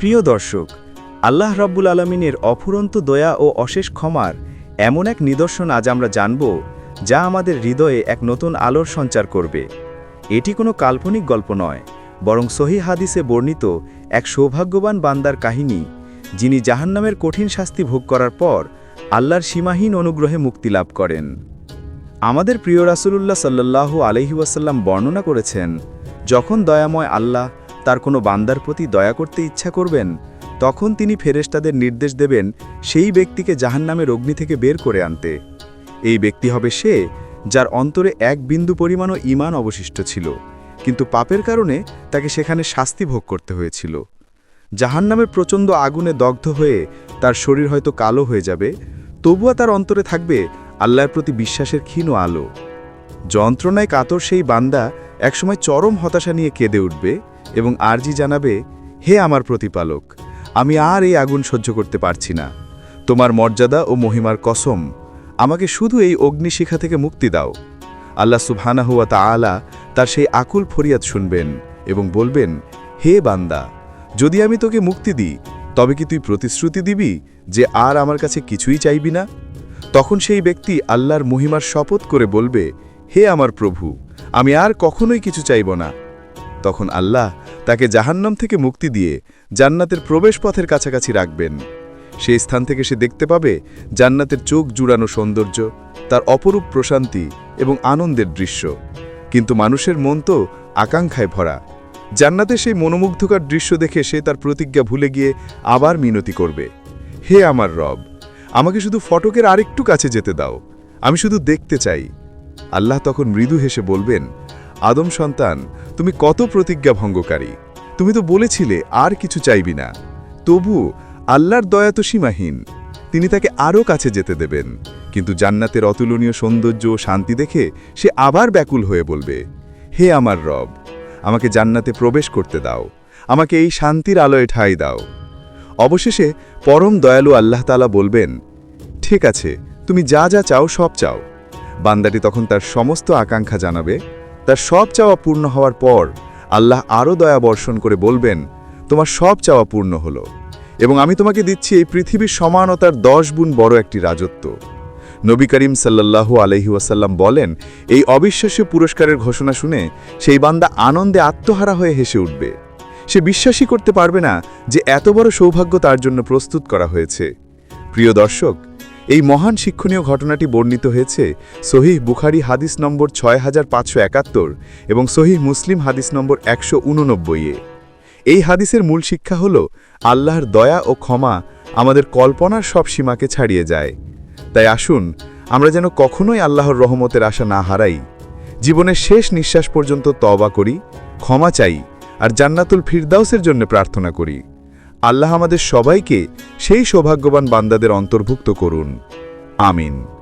প্রিয় দর্শক, আল্লাহ রাব্বুল আলমিনের অফুরন্ত দয়া ও অশেষ ক্ষমার এমন এক নিদর্শন আজ আমরা জানব, যা আমাদের হৃদয়ে এক নতুন আলোর সঞ্চার করবে। এটি কোনো কাল্পনিক গল্প নয়, বরং সহি হাদিসে বর্ণিত এক সৌভাগ্যবান বান্দার কাহিনী, যিনি জাহান্নামের কঠিন শাস্তি ভোগ করার পর আল্লাহর সীমাহীন অনুগ্রহে মুক্তি লাভ করেন। আমাদের প্রিয় রাসূলুল্লাহ সাল্লাহ আলহি ওয়াসাল্লাম বর্ণনা করেছেন, যখন দয়াময় আল্লাহ তার কোনো বান্দার প্রতি দয়া করতে ইচ্ছা করবেন? তখন তিনি ফেরেশতাদের নির্দেশ দেবেন সেই ব্যক্তিকে জাহান্নামের অগ্নি থেকে বের করে আনতে। এই ব্যক্তি হবে সে যার অন্তরে এক বিন্দু পরিমাণও ঈমান অবশিষ্ট ছিল, কিন্তু পাপের কারণে তাকে সেখানে শাস্তি ভোগ করতে হয়েছিল। জাহান্নামের প্রচণ্ড আগুনে দগ্ধ হয়ে তার শরীর হয়তো কালো হয়ে যাবে, তবুও তার অন্তরে থাকবে আল্লাহর প্রতি বিশ্বাসের ক্ষীণ আলো। যন্ত্রণায় কাতর সেই বান্দা একসময় চরম হতাশা নিয়ে কেঁদে উঠবে এবং আরজি জানাবে, হে আমার প্রতিপালক, আমি আর এই আগুন সহ্য করতে পারছি না। তোমার মর্যাদা ও মহিমার কসম, আমাকে শুধু এই অগ্নিশিখা থেকে মুক্তি দাও। আল্লাহ হুয়া তাআলা তার সেই আকুল ফরিয়াদ শুনবেন এবং বলবেন, হে বান্দা, যদি আমি তোকে মুক্তি দিই, তবে কি তুই প্রতিশ্রুতি দিবি যে আর আমার কাছে কিছুই চাইবি না? তখন সেই ব্যক্তি আল্লাহর মহিমার শপথ করে বলবে, হে আমার প্রভু আমি আর কখনোই কিছু চাইব না। তখন আল্লাহ তাকে জাহান্নাম থেকে মুক্তি দিয়ে জান্নাতের প্রবেশপথের কাছাকাছি রাখবেন। সেই স্থান থেকে সে দেখতে পাবে জান্নাতের চোখ জুড়ানো সৌন্দর্য, তার অপরূপ প্রশান্তি এবং আনন্দের দৃশ্য। কিন্তু মানুষের মন তো আকাঙ্ক্ষায় ভরা। জান্নাতে সেই মনোমুগ্ধকর দৃশ্য দেখে সে তার প্রতিজ্ঞা ভুলে গিয়ে আবার মিনতি করবে। হে আমার রব, আমাকে শুধু ফটকের আরেকটু কাছে যেতে দাও। আমি শুধু দেখতে চাই। আল্লাহ তখন মৃদু হেসে বলবেন, আদম সন্তান, তুমি কত প্রতিজ্ঞা ভঙ্গকারী। তুমি তো বলেছিলে আর কিছু চাইবি না। তবু আল্লাহর দয়া তো সীমাহীন। তিনি তাকে আরও কাছে যেতে দেবেন। কিন্তু জান্নাতের অতুলনীয় সৌন্দর্য ও শান্তি দেখে সে আবার ব্যাকুল হয়ে বলবে, হে আমার রব, আমাকে জান্নাতে প্রবেশ করতে দাও। আমাকে এই শান্তির আলোয় ঠাঁই দাও। অবশেষে পরম দয়ালু আল্লাহ তালা বলবেন, ঠিক আছে, তুমি যা যা চাও সব চাও। বান্দাটি তখন তার সমস্ত আকাঙ্ক্ষা জানাবে। তার সব চাওয়া পূর্ণ হওয়ার পর আল্লাহ আরও দয়া বর্ষণ করে বলবেন, তোমার সব চাওয়া পূর্ণ হলো এবং আমি তোমাকে দিচ্ছি এই পৃথিবীর সমানতার দশ গুণ বড় একটি রাজত্ব। নবী করিম সাল্লাল্লাহু আলহি ওয়াসাল্লাম বলেন, এই অবিশ্বাস্য পুরস্কারের ঘোষণা শুনে সেই বান্দা আনন্দে আত্মহারা হয়ে হেসে উঠবে। সে বিশ্বাসই করতে পারবে না যে এত বড় সৌভাগ্য তার জন্য প্রস্তুত করা হয়েছে। প্রিয় দর্শক এই মহান শিক্ষণীয় ঘটনাটি বর্ণিত হয়েছে সহিহ বুখারি হাদিস নম্বর ছয় হাজার পাঁচশো একাত্তর এবং সহিহ মুসলিম হাদিস নম্বর একশো উননব্বইয়ে। এই হাদিসের মূল শিক্ষা হল, আল্লাহর দয়া ও ক্ষমা আমাদের কল্পনার সব সীমাকে ছাড়িয়ে যায়। তাই আসুন, আমরা যেন কখনোই আল্লাহর রহমতের আশা না হারাই। জীবনের শেষ নিঃশ্বাস পর্যন্ত তবা করি, ক্ষমা চাই, আর জান্নাতুল ফিরদাউসের জন্য প্রার্থনা করি। আল্লাহ আমাদের সবাইকে সেই সৌভাগ্যবান বান্দাদের অন্তর্ভুক্ত করুন। আমিন।